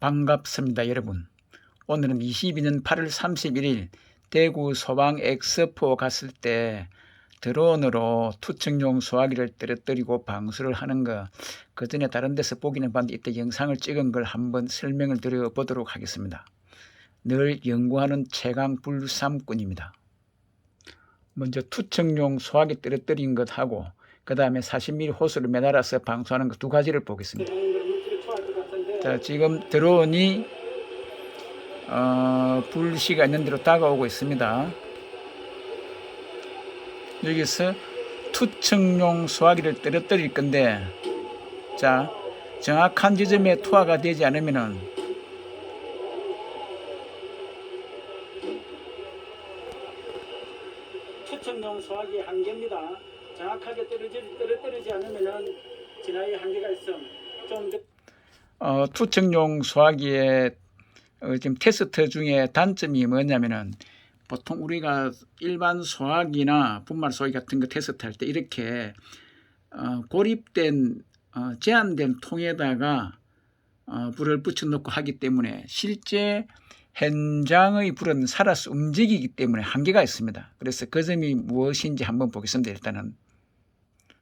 반갑습니다, 여러분. 오늘은 22년 8월 31일 대구 소방 엑스포 갔을 때 드론으로 투척용 소화기를 떨어뜨리고 방수를 하는 거, 그 전에 다른 데서 보기는 봤는데 이때 영상을 찍은 걸 한번 설명을 드려보도록 하겠습니다. 늘 연구하는 최강 불삼꾼입니다. 먼저 투척용 소화기 떨어뜨린 것하고 그 다음에 40mm 호스를 매달아서 방수하는 것 두 가지를 보겠습니다. 자, 지금 드론이 어, 불씨가 있는 대로 다가오고 있습니다. 여기서 투척용 소화기를 떨어뜨릴 건데, 자, 정확한 지점에 투하가 되지 않으면은 초청용 소화기 한 개입니다. 정확하게 떨어지, 떨어뜨리지 않으면은 진화의 한계가 있음. 좀 더- 어, 투척용 소화기의 어, 지금 테스트 중에 단점이 뭐냐면은 보통 우리가 일반 소화기나 분말 소화기 같은 거 테스트 할 때 이렇게 어, 고립된 어, 제한된 통에다가 어, 불을 붙여 놓고 하기 때문에 실제 현장의 불은 살아서 움직이기 때문에 한계가 있습니다. 그래서 그 점이 무엇인지 한번 보겠습니다. 일단은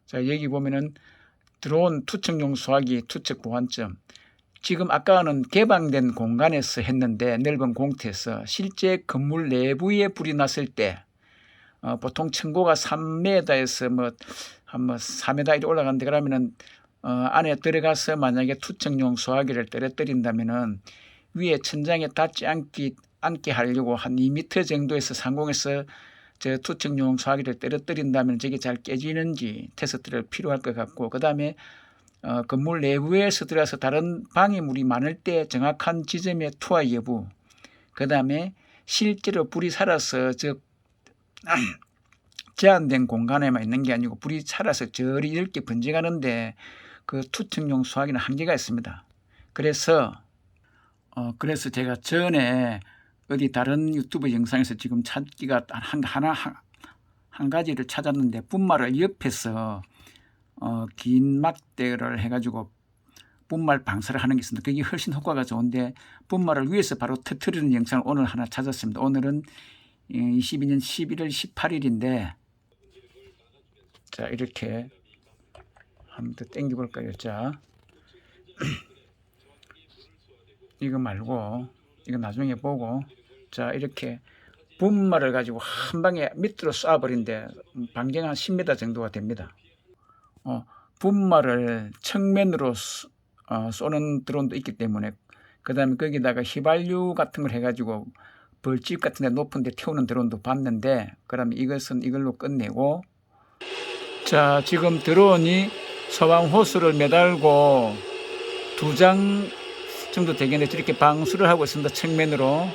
자 여기 보면은 드론 투척용 소화기 투척 보관점 지금 아까는 개방된 공간에서 했는데 넓은 공터에서 실제 건물 내부에 불이 났을 때 어, 보통 층고가 3m에서 뭐한뭐 4m 이렇게 올라가는데 그러면은 어, 안에 들어가서 만약에 투척용 소화기를 떨어뜨린다면은 위에 천장에 닿지 않기 않게 하려고 한 2m 정도에서 상공에서 저 투척용 소화기를 떨어뜨린다면 저게 잘 깨지는지 테스트를 필요할 것 같고 그 다음에 어, 건물 내부에 서 들어가서 다른 방해물이 많을 때 정확한 지점의 투하 여부, 그 다음에 실제로 불이 살아서 저 제한된 공간에만 있는 게 아니고 불이 살아서 저리 이렇게 번져가는데 그 투척용 소화기는 한계가 있습니다. 그래서 어 그래서 제가 전에 어디 다른 유튜브 영상에서 지금 찾기가 한 하나 한, 한 가지를 찾았는데 분말을 옆에서 어, 긴 막대를 해가지고 분말 방사를 하는 게 있습니다. 그게 훨씬 효과가 좋은데 분말을 위에서 바로 터트리는 영상을 오늘 하나 찾았습니다. 오늘은 22년 11월 18일인데 자 이렇게 한번 더 당겨볼까요? 자 이거 말고 이거 나중에 보고 자 이렇게 분말을 가지고 한 방에 밑으로 쏴버린데 반경 한 10m 정도가 됩니다. 어, 분말을 측면으로 쏘- 어, 쏘는 드론도 있기 때문에 그 다음에 거기다가 휘발유 같은 걸 해가지고 벌집 같은 데 높은 데 태우는 드론도 봤는데 그러면 이것은 이걸로 끝내고 자 지금 드론이 소방 호스를 매달고 두 장 정도 되겠는데 저렇게 방수를 하고 있습니다. 측면으로.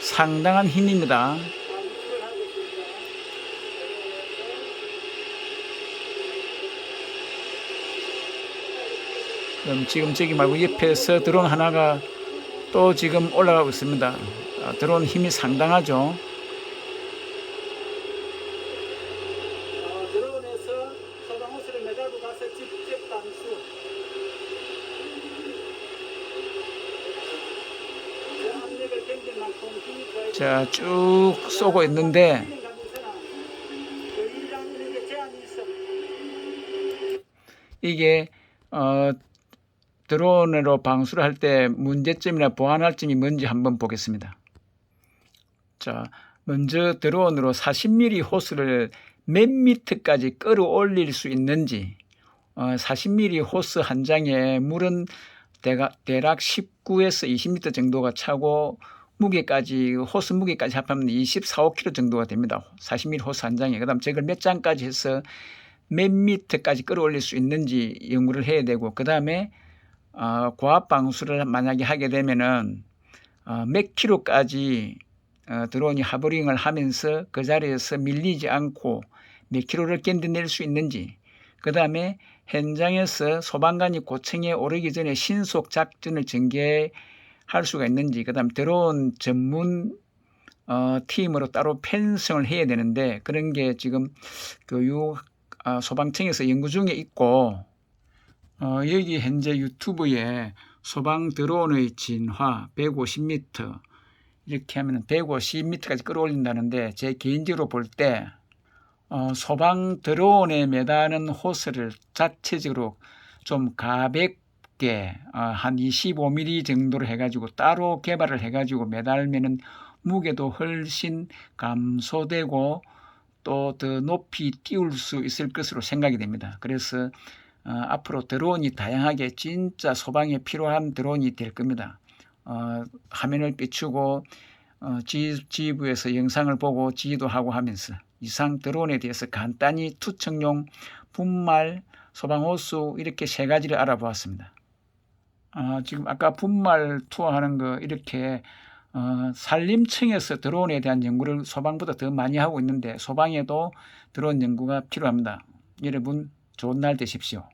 상당한 힘입니다 방수를 하고 있습니다. 그럼 지금 저기 말고 옆에서 드론 하나가 또 지금 올라가고 있습니다. 아, 드론 힘이 상당하죠. 어, 자, 쭉 쏘고 있는데 그. 이게 어, 드론으로 방수를 할 때 문제점이나 보완할 점이 뭔지 한번 보겠습니다. 자, 먼저 드론으로 40mm 호스를 몇 미터까지 끌어올릴 수 있는지 어, 40mm 호스 한 장에 물은 대가, 대략 19에서 20m 정도가 차고 무게까지 호스 무게까지 합하면 24, 5kg 정도가 됩니다. 40mm 호스 한 장에 그다음 저걸 몇 장까지 해서 몇 미터까지 끌어올릴 수 있는지 연구를 해야 되고 그 다음에 어, 고압 방수를 만약에 하게 되면은 어, 몇 킬로까지 어, 드론이 하버링을 하면서 그 자리에서 밀리지 않고 몇 킬로를 견뎌낼 수 있는지 그 다음에 현장에서 소방관이 고층에 오르기 전에 신속 작전을 전개할 수가 있는지 그 다음 드론 전문 어, 팀으로 따로 편성을 해야 되는데 그런 게 지금 교육 아, 소방청에서 연구 중에 있고 어, 여기 현재 유튜브에 소방 드론의 진화 150m 이렇게 하면 150m까지 끌어올린다는데 제 개인적으로 볼때 어, 소방 드론에 매다는 호스를 자체적으로 좀 가볍게 어, 한 25mm 정도로 해가지고 따로 개발을 해가지고 매달면은 무게도 훨씬 감소되고 또 더 높이 띄울 수 있을 것으로 생각이 됩니다. 그래서 어, 앞으로 드론이 다양하게 진짜 소방에 필요한 드론이 될 겁니다. 어, 화면을 비추고 어, 지, 지부에서 영상을 보고 지도하고 하면서 이상 드론에 대해서 간단히 투척용 분말, 소방호수 이렇게 세 가지를 알아보았습니다. 아, 지금 아까 분말 투어하는 거 이렇게 어, 산림청에서 드론에 대한 연구를 소방보다 더 많이 하고 있는데 소방에도 드론 연구가 필요합니다. 여러분 좋은 날 되십시오.